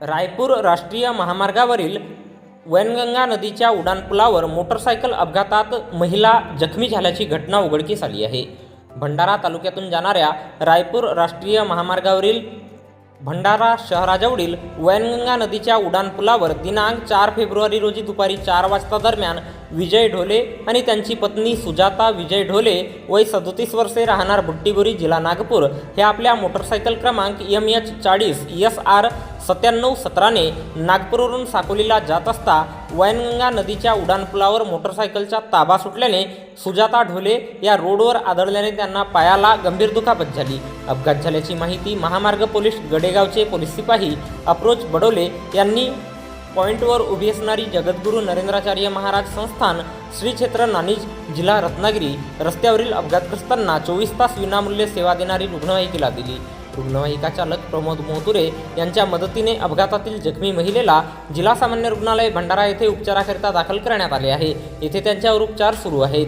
रायपूर राष्ट्रीय महामार्गावरील वैनगंगा नदीच्या उड्डाणपुलावर मोटरसायकल अपघातात महिला जखमी झाल्याची घटना उघडकीस आली आहे. भंडारा तालुक्यातून जाणाऱ्या रायपूर राष्ट्रीय महामार्गावरील भंडारा शहराजवळील वैनगंगा नदीच्या उड्डाणपुलावर दिनांक चार फेब्रुवारी रोजी दुपारी चार वाजता दरम्यान विजय ढोले आणि त्यांची पत्नी सुजाता विजय ढोले वय सदोतीस वर्षे राहणार बुट्टीबोरी जिल्हा नागपूर हे आपल्या मोटरसायकल क्रमांक एम एच चाळीस एस आर सत्त्याण्णव सतराने नागपूरवरून साकोलीला जात असता वैनगंगा नदीच्या उड्डाणपुलावर मोटरसायकलचा ताबा सुटल्याने सुजाता ढोले या रोडवर आदळल्याने त्यांना पायाला गंभीर दुखापत झाली. अपघात झाल्याची माहिती महामार्ग पोलीस गडेगावचे पोलीस सिपाही अप्रोच बडोले यांनी पॉईंटवर उभी असणारी जगद्गुरू नरेंद्राचार्य महाराज संस्थान श्री क्षेत्र नाणीज जिल्हा रत्नागिरी रस्त्यावरील अपघातग्रस्तांना चोवीस तास विनामूल्य सेवा देणारी रुग्णवाहिकेला दिली. रुग्णवाहिका चालक प्रमोद मोतुरे यांच्या मदतीने अपघातातील जखमी महिलेला जिल्हा सामान्य रुग्णालय भंडारा येथे उपचाराकरिता दाखल करण्यात आले आहे. येथे त्यांच्यावर उपचार सुरू आहेत.